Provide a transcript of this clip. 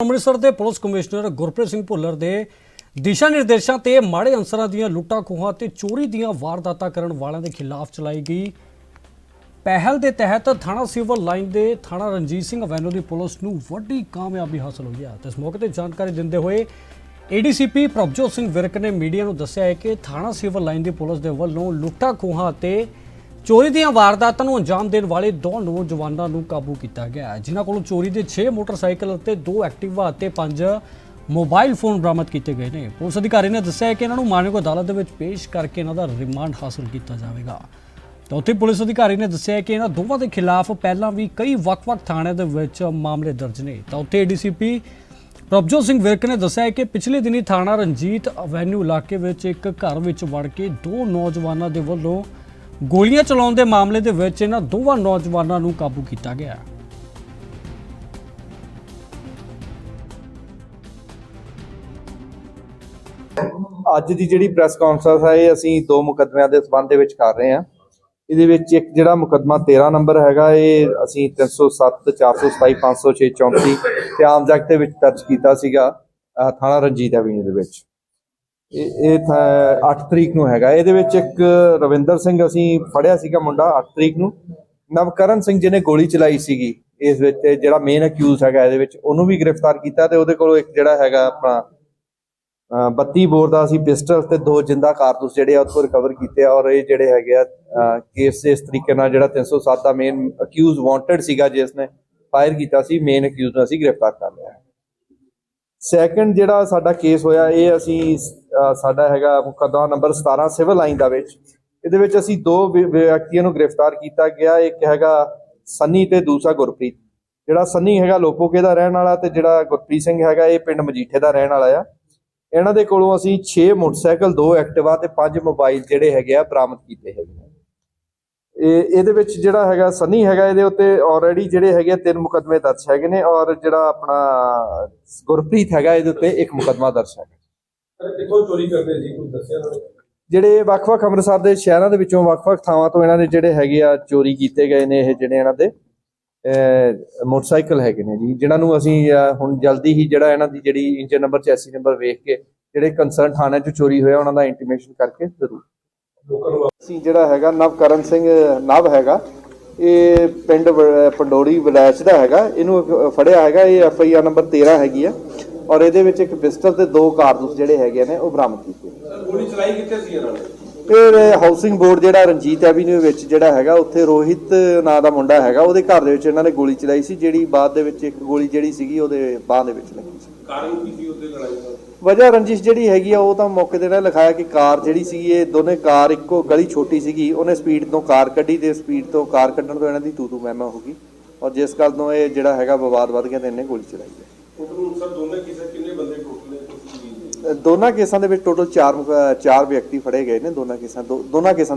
ਅੰਮ੍ਰਿਤਸਰ ਦੇ police commissioner Gurpreet Singh Bhullar ਦੇ ਦਿਸ਼ਾ ਨਿਰਦੇਸ਼ਾਂ ਤੇ ਮਾੜੇ ਅੰਸਰਾਂ ਦੀਆਂ ਲੁੱਟਾਂ ਖੋਹਾਂ ਤੇ ਚੋਰੀ ਦੀਆਂ ਵਾਰਦਾਤਾਂ ਕਰਨ ਵਾਲਿਆਂ ਦੇ ਖਿਲਾਫ ਚਲਾਈ ਗਈ ਪਹਿਲ ਦੇ ਤਹਿਤ ਥਾਣਾ ਸਿਵਲ ਲਾਈਨ ਦੇ ਥਾਣਾ ਰਣਜੀਤ ਸਿੰਘ ਅਵੈਨਿਊ ਦੀ ਪੁਲਿਸ ਨੂੰ ਵੱਡੀ ਕਾਮਯਾਬੀ ਹਾਸਲ ਹੋਈ ਹੈ। ਤੇ ਇਸ ਮੌਕੇ ਤੇ ਜਾਣਕਾਰੀ ਦਿੰਦੇ ਹੋਏ ਏਡੀਸੀਪੀ ਪ੍ਰਭਜੋਤ ਸਿੰਘ ਵਿਰਕ ਨੇ ਮੀਡੀਆ ਨੂੰ ਦੱਸਿਆ ਹੈ ਕਿ ਥਾਣਾ ਸਿਵਲ ਲਾਈਨ ਦੀ ਪੁਲਿਸ ਦੇ ਵੱਲੋਂ ਲੁੱਟਾਂ ਖੋਹਾਂ ਤੇ ਚੋਰੀ ਦੀਆਂ ਵਾਰਦਾਤਾਂ ਨੂੰ ਅੰਜਾਮ ਦੇਣ ਵਾਲੇ ਦੋ ਨੌਜਵਾਨਾਂ ਨੂੰ ਕਾਬੂ ਕੀਤਾ ਗਿਆ ਹੈ, ਜਿਨ੍ਹਾਂ ਕੋਲੋਂ ਚੋਰੀ ਦੇ 6 ਮੋਟਰਸਾਈਕਲ ਅਤੇ 2 ਐਕਟਿਵਾ ਅਤੇ 5 ਮੋਬਾਈਲ ਫੋਨ ਬਰਾਮਦ ਕੀਤੇ ਗਏ ਨੇ। ਪੁਲਿਸ ਅਧਿਕਾਰੀ ਨੇ ਦੱਸਿਆ ਕਿ ਇਹਨਾਂ ਨੂੰ ਮਾਨਵ ਅਦਾਲਤ ਦੇ ਵਿੱਚ ਪੇਸ਼ ਕਰਕੇ ਇਹਨਾਂ ਦਾ ਰਿਮਾਂਡ ਹਾਸਲ ਕੀਤਾ ਜਾਵੇਗਾ। ਤਾਂ ਉੱਥੇ ਪੁਲਿਸ ਅਧਿਕਾਰੀ ਨੇ ਦੱਸਿਆ ਕਿ ਇਹਨਾਂ ਦੋਵਾਂ ਦੇ ਖਿਲਾਫ ਪਹਿਲਾਂ ਵੀ ਕਈ ਵੱਖ-ਵੱਖ ਥਾਣਿਆਂ ਦੇ ਵਿੱਚ ਮਾਮਲੇ ਦਰਜ ਨੇ। ਤਾਂ ਉੱਥੇ ਏਡੀਸੀਪੀ ਪ੍ਰਭਜੋਤ ਸਿੰਘ ਵਿਰਕ ਨੇ ਦੱਸਿਆ ਕਿ ਪਿਛਲੇ ਦਿਨੀ ਥਾਣਾ ਰਣਜੀਤ ਐਵੇਨਿਊ ਇਲਾਕੇ ਵਿੱਚ ਇੱਕ ਘਰ ਵਿੱਚ ਵੜ ਕੇ ਦੋ ਨੌਜਵਾਨਾਂ ਦੇ ਵੱਲੋਂ ਗੋਲੀਆਂ ਚਲਾਉਣ ਦੇ ਮਾਮਲੇ ਦੇ ਵਿੱਚ ਇਹਨਾਂ ਦੋਵਾਂ ਨੌਜਵਾਨਾਂ ਨੂੰ ਕਾਬੂ ਕੀਤਾ ਗਿਆ। ਹੈ ਅੱਜ ਦੀ ਜਿਹੜੀ ਪ੍ਰੈਸ ਕਾਨਫਰੰਸ ਹੈ, ਇਹ ਅਸੀਂ ਦੋ ਮੁਕੱਦਮਿਆਂ ਦੇ ਸਬੰਧ ਦੇ ਵਿੱਚ ਕਰ ਰਹੇ ਹਾਂ। ਇਹਦੇ ਵਿੱਚ ਇੱਕ ਜਿਹੜਾ ਮੁਕੱਦਮਾ 13 ਨੰਬਰ ਹੈਗਾ, ਇਹ ਅਸੀਂ 307 427 506 34 ਤੇ ਆਮ ਐਕਟ ਦੇ ਵਿੱਚ ਦਰਜ ਕੀਤਾ ਸੀਗਾ ਥਾਣਾ ਰਣਜੀਤ ਐਵੀਨਿਊ ਦੇ ਵਿੱਚ। ਇਹ ਇਹ 8 ਤਰੀਕ ਨੂੰ ਹੈਗਾ। ਇਹਦੇ ਵਿੱਚ ਇੱਕ ਰਵਿੰਦਰ ਸਿੰਘ ਅਸੀਂ ਫੜਿਆ ਸੀਗਾ ਮੁੰਡਾ 8 ਤਰੀਕ ਨੂੰ। ਨਵਕਰਨ ਸਿੰਘ ਜਿਹਨੇ ਗੋਲੀ ਚਲਾਈ ਸੀਗੀ, ਇਸ ਵਿੱਚ ਜਿਹੜਾ ਮੇਨ ਅਕਿਊਜ਼ ਹੈਗਾ ਇਹਦੇ ਵਿੱਚ, ਉਹਨੂੰ ਵੀ ਗ੍ਰਿਫਤਾਰ ਕੀਤਾ ਤੇ ਉਹਦੇ ਕੋਲੋਂ ਇੱਕ ਜਿਹੜਾ ਹੈਗਾ ਆਪਣਾ, ਅਹ 32 ਬੋਰ ਦਾ ਅਸੀਂ ਪਿਸਟਲ ਤੇ ਦੋ ਜਿੰਦਾ ਕਾਰਤੂਸ ਜਿਹੜੇ ਆ ਉੱਥੋਂ ਰਿਕਵਰ ਕੀਤੇ ਆ ਔਰ ਇਹ ਜਿਹੜੇ ਹੈਗੇ ਆ ਕੇਸ ਇਸ ਤਰੀਕੇ ਨਾਲ ਜਿਹੜਾ 307 ਦਾ ਮੇਨ ਅਕਿਊਜ਼ ਵਾਂਟਡ ਸੀਗਾ ਜਿਸ ਨੇ ਫਾਇਰ ਕੀਤਾ ਸੀ ਮੇਨ ਅਕਿਊਜ਼ ਨੂੰ ਅਸੀਂ ਗ੍ਰਿਫਤਾਰ ਕਰ ਲਿਆ। ਸੈਕੰਡ ਜਿਹੜਾ ਸਾਡਾ ਕੇਸ ਹੋਇਆ, ਇਹ ਅਸੀਂ ਸਾਡਾ ਹੈਗਾ ਮੁਕੱਦਮਾ ਨੰਬਰ 17 ਸਿਵਲ ਲਾਈਨ ਦਾ ਵਿੱਚ। ਇਹਦੇ ਵਿੱਚ ਅਸੀਂ ਦੋ ਵਿ- ਵਿਅਕਤੀਆਂ ਨੂੰ ਗ੍ਰਿਫਤਾਰ ਕੀਤਾ ਗਿਆ। ਇੱਕ ਹੈਗਾ ਸੰਨੀ ਤੇ ਦੂਸਰਾ ਗੁਰਪ੍ਰੀਤ। ਜਿਹੜਾ ਸੰਨੀ ਹੈਗਾ ਲੋਪੋਕੇ ਦਾ ਰਹਿਣ ਵਾਲਾ ਤੇ ਜਿਹੜਾ ਗੁਰਪ੍ਰੀਤ ਸਿੰਘ ਹੈਗਾ ਇਹ ਪਿੰਡ ਮਜੀਠੇ ਦਾ ਰਹਿਣ ਵਾਲਾ ਆ। ਇਹਨਾਂ ਦੇ ਕੋਲੋਂ ਅਸੀਂ 6 ਮੋਟਰਸਾਈਕਲ 2 ਐਕਟਿਵਾ ਤੇ 5 ਮੋਬਾਈਲ ਜਿਹੜੇ ਹੈਗੇ ਆ ਬਰਾਮਦ ਕੀਤੇ ਹੈਗੇ ਆ। ਇਹ, ਇਹਦੇ ਵਿੱਚ ਜਿਹੜਾ ਹੈਗਾ ਸਨੀ ਹੈਗਾ ਇਹਦੇ ਉੱਤੇ ਆਲਰੇਡੀ ਜਿਹੜੇ ਹੈਗੇ ਆ ਤਿੰਨ ਮੁਕੱਦਮੇ ਦਰਜ ਹੈਗੇ ਨੇ ਔਰ ਜਿਹੜਾ ਆਪਣਾ ਗੁਰਪ੍ਰੀਤ ਹੈਗਾ ਇਹਦੇ ਉੱਤੇ ਇੱਕ ਮੁਕੱਦਮਾ ਦਰਜ ਹੈਗਾ। ਕਿੱਥੋਂ ਚੋਰੀ ਕਰਦੇ ਸੀ? ਕੁਝ ਦੱਸਿਆ ਨਾ ਜਿਹੜੇ ਵੱਖ-ਵੱਖ ਅੰਮ੍ਰਿਤਸਰ ਦੇ ਸ਼ਹਿਰਾਂ ਦੇ ਵਿੱਚੋਂ ਵੱਖ-ਵੱਖ ਥਾਵਾਂ ਤੋਂ ਇਹਨਾਂ ਦੇ ਜਿਹੜੇ ਹੈਗੇ ਆ ਚੋਰੀ ਕੀਤੇ ਗਏ ਨੇ ਇਹ ਜਿਹੜੇ ਇਹਨਾਂ ਦੇ ਮੋਟਰਸਾਈਕਲ ਹੈਗੇ ਨੇ ਜੀ ਜਿਨ੍ਹਾਂ ਨੂੰ ਅਸੀਂ ਹੁਣ ਜਲਦੀ ਹੀ ਜਿਹੜਾ ਇਹਨਾਂ ਦੀ ਜਿਹੜੀ ਇੰਜਨ ਨੰਬਰ ਚੈਸੀ ਨੰਬਰ ਵੇਖ ਕੇ ਜਿਹੜੇ ਕੰਸਰਨ ਥਾਣੇ 'ਚ ਚੋਰੀ ਹੋਇਆ ਉਹਨਾਂ ਦਾ ਇੰਟੀਮੇਸ਼ਨ ਕਰਕੇ ਜ਼ਰੂਰ। ਅਸੀਂ ਜਿਹੜਾ ਹੈਗਾ ਨਵਕਰਨ ਸਿੰਘ ਨਵ ਹੈਗਾ ਇਹ ਪਿੰਡ ਪੰਡੋਰੀ ਵਿਲਾਇਤ ਦਾ ਹੈਗਾ ਇਹਨੂੰ ਫੜਿਆ ਹੈਗਾ ਇਹ ਐਫ ਆਈ ਆਰ ਨੰਬਰ 13 ਹੈਗੀ ਆ। ਔਰ ਇਹਦੇ ਵਿੱਚ ਇੱਕ ਪਿਸਟਲ ਤੇ ਦੋ ਕਾਰਤੂਸ ਜਿਹੜੇ ਹੈਗੇ ਨੇ ਉਹ ਬਰਾਮਦ ਕੀਤੇ ਸਰ ਗੋਲੀ ਚਲਾਈ ਕਿੱਥੇ ਸੀ ਇਹਨਾਂ ਨੇ? ਫਿਰ ਹਾਊਸਿੰਗ ਬੋਰਡ ਜਿਹੜਾ ਰਣਜੀਤ ਐਵੀਨਿਊ ਵਿੱਚ ਜਿਹੜਾ ਹੈਗਾ ਉੱਥੇ ਰੋਹਿਤ ਨਾਂ ਦਾ ਮੁੰਡਾ ਹੈਗਾ ਉਹਦੇ ਘਰ ਦੇ ਵਿੱਚ ਇਹਨਾਂ ਨੇ ਗੋਲੀ ਚਲਾਈ ਸੀ ਜਿਹੜੀ ਬਾਅਦ ਦੇ ਵਿੱਚ ਇੱਕ ਗੋਲੀ ਜਿਹੜੀ ਸੀਗੀ ਉਹਦੇ ਬਾਹ ਦੇ ਵਿੱਚ ਲੱਗੀ ਸੀ। ਕਾਰਨ ਕੀ ਸੀ ਉਹਦੇ ਲੜਾਈ ਦਾ? ਵਜ੍ਹਾ ਰੰਜਿਸ਼ ਜਿਹੜੀ ਹੈਗੀ ਆ ਉਹ ਤਾਂ ਮੌਕੇ ਤੇ ਨਾ ਲਿਖਾਇਆ ਕਿ ਕਾਰ ਜਿਹੜੀ ਸੀਗੀ ਇਹ ਦੋਨੇ ਕਾਰ ਇੱਕੋ ਗਲੀ ਛੋਟੀ ਸੀਗੀ ਉਹਨੇ ਸਪੀਡ ਤੋਂ ਕਾਰ ਕੱਢੀ ਤੇ ਸਪੀਡ ਤੋਂ ਕਾਰ ਕੱਢਣ ਤੋਂ ਇਹਨਾਂ ਦੀ ਤੂ ਤੂ ਮੈਮਾ ਹੋ ਗਈ। ਔਰ ਜਿਸ ਗੱਲ ਤੋਂ ਇਹ ਜਿਹੜਾ ਹੈਗਾ ਵਿਵਾਦ ਵੱਧ ਗਿਆ ਤੇ ਇਹਨੇ ਗੋਲੀ ਚਲਾਈ ਸਰ, ਦੋਨੇ ਕਿਸੇ ਕਿੰਨੇ ਬੰਦੇ ਟੋਟਲ ਨੇ ਤੁਸੀਂ ਦੋਨਾਂ ਕੇਸਾਂ ਦੇ ਵਿੱਚ ਟੋਟਲ 4 4 ਵਿਅਕਤੀ ਫੜੇ ਗਏ ਨੇ, ਦੋਨਾਂ ਕੇਸਾਂ, ਦੋ- ਦੋਨਾਂ ਕੇਸਾਂ ਦੇ